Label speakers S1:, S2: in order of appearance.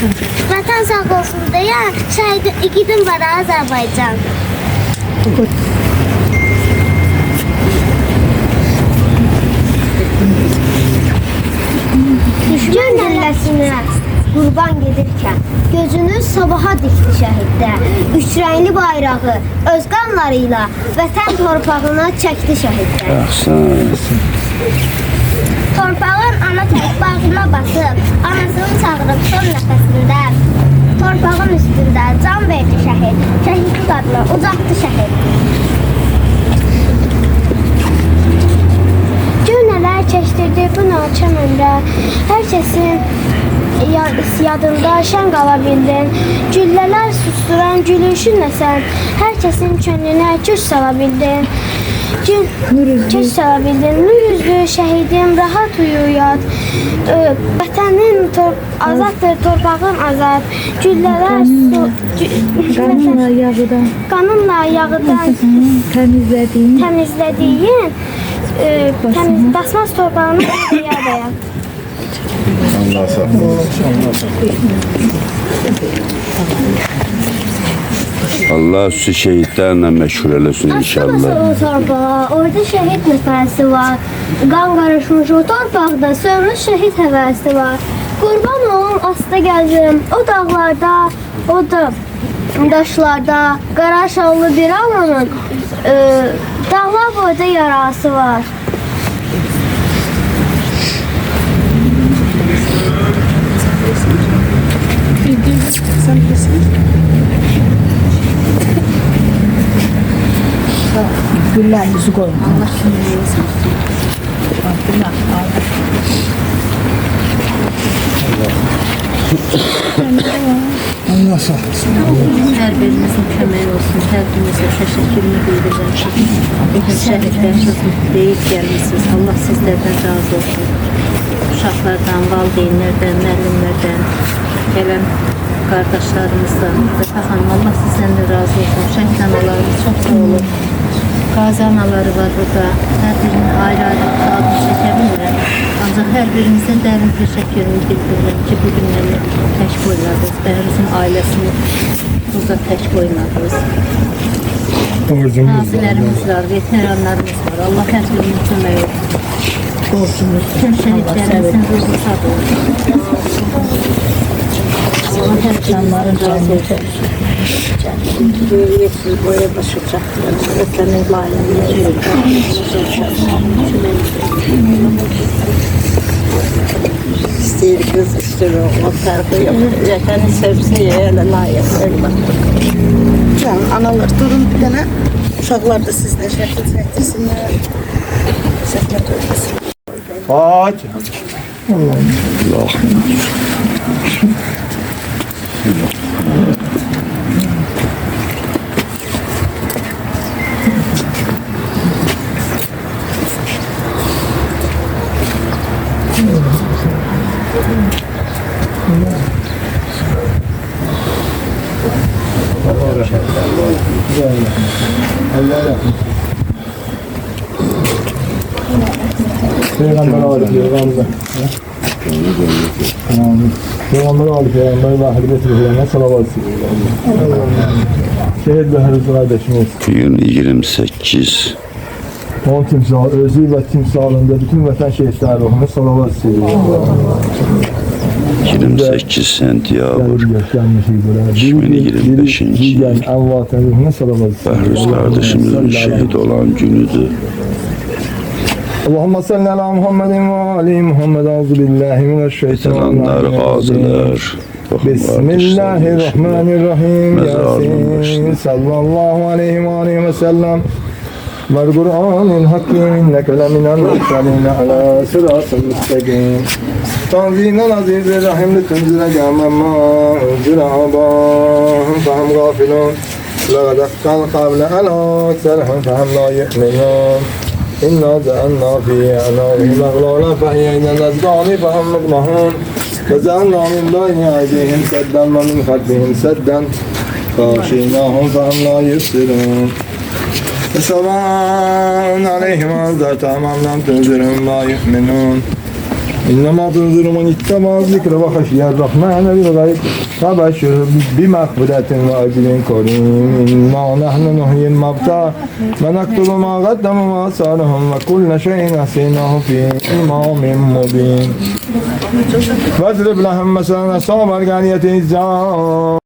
S1: Vətən sağ olsun deyə şəhid igidim var Azərbaycan.
S2: Düşmən gülləsinə qurban gedirkən gözünü sabaha dikdi şəhiddə. Üç rəngli bayrağı öz qanlarıyla vətən torpağına çəkdi şəhiddə.
S3: Əhsən.
S1: Torpağın ana tək bağrına basıb, anasını çağırıb son nəfəsində. Torpağın üstündə can verdi şəhid, şəhidlik adını ucaltdı şəhid. Cümlələr keçdirdi bu naçəm ömrə, hər kəsin ya- yadında şən qala bildin. Susturan gülüşünlə sən hər kəsin könlünə bildin. Gül, köç sala bildin. Nur üzlü şəhidim rahat uyu yat. Ö, Vətənin tor azaddır, torpağın azad. Güllələr su,
S4: Qanınla yağıdan
S1: qanınla yağıdan
S4: təmizlədiyin
S1: təmizlədiyin e, təmiz basmaz torpağını yad yad.
S3: Allah sağ Allah sizi şehitlerle meşhur eləsin inşallah.
S2: o torpağa, orada şəhid nəfəsi var. Qan qarışmış o torpaqda sönmüş şəhid həvəsi var. Qurban olum asta gəldim o dağlarda, o da daşlarda qara şallı bir ananın e, dağlar boyda yarası var.
S4: Güllərinizi qoyun.
S5: Hər birinizin köməyi olsun, hər birinizə təşəkkürümü bildirirəm. Şəhidlərsiniz, deyib gəlmişsiniz. Allah sizlərdən razı olsun. Uşaqlardan, valideynlərdən, müəllimlərdən, gələn qardaşlarımızdan və xanım Allah sizdən də razı olsun. Şəhid analarımız çox sağ olun. Qazi anaları var burada. Hər birinin ayrı-ayrı adını çəkə bilmirəm. Ancaq hər birinizə dərin təşəkkürümü bildirirəm ki, bu gün məni tək qoymadınız. Bərimizin ailəsini burada tək qoymadınız. Nazilərimiz var, veteranlarımız var. Allah hər birinin kömək olsun. Tüm şəhidlərimizin ruhu sağ olsun. Hər canların razı olsun.
S4: Yetsiz boya başacaklar. Ötenin layığını İstəyir qız, istəyir oğlan fərqi yox. Yətəni sevsin, layıq evlatdır.
S6: Can analar durun bir dənə. Uşaqlar da sizlə şəkil çəkdirsinlər. Zəhmət olmasın.
S3: Allah.
S7: Peygamber Ali Peygamber. Peygamber Ali Peygamber ve Hazreti Peygamber salavat Şehit ve Hazreti kardeşimiz.
S3: Bugün 28
S7: Onun timsal, özü ve timsalında bütün vatan şehitler ruhuna salavat söylüyor.
S3: 28 sentyabr
S7: Gelmişiz buraya.
S3: Düşmeni 25.
S7: Bilgen envatın ruhuna salavat
S3: Behruz kardeşimizin şehit olan günüdür.
S7: Allahümme salli ala Muhammedin ve ali Muhammed. Auzu billahi
S3: Veteranlar, gaziler,
S7: Bismillahirrahmanirrahim. Yasin sallallahu aleyhi ve aleyhi ve sellem. Kur'anil hakim inneke leminel mursalin ala sıratın müstakim. Tanzilel aziz rahim litunzile gamen ma unzile abahum fehum gafilun. لقد أحسن قبل أن أكثرهم فهم لا يؤمنون إنا جعلنا في أعناقهم أغلالا فهي إلى الأذقان فهم مقمحون وجعلنا من بين أيديهم سدا ومن خلفهم سدا فغشيناهم فهم لا يبصرون Ve selamun aleyhim azza tamamlam tezirhum la yu'minun. İnnemâ tezirhum an ittemâ zikre ve haşiyel rahmâne bil gayb. Tabaşşir bi mağfiretin ve ecrin kerim. İnna nahnu nuhyil mabta ve naktubu ma gaddemu ma sarhum ve kulle şeyin asinahu fi imamin mubin. Fazrib lahum meselen ashabar ganiyeti izzâ.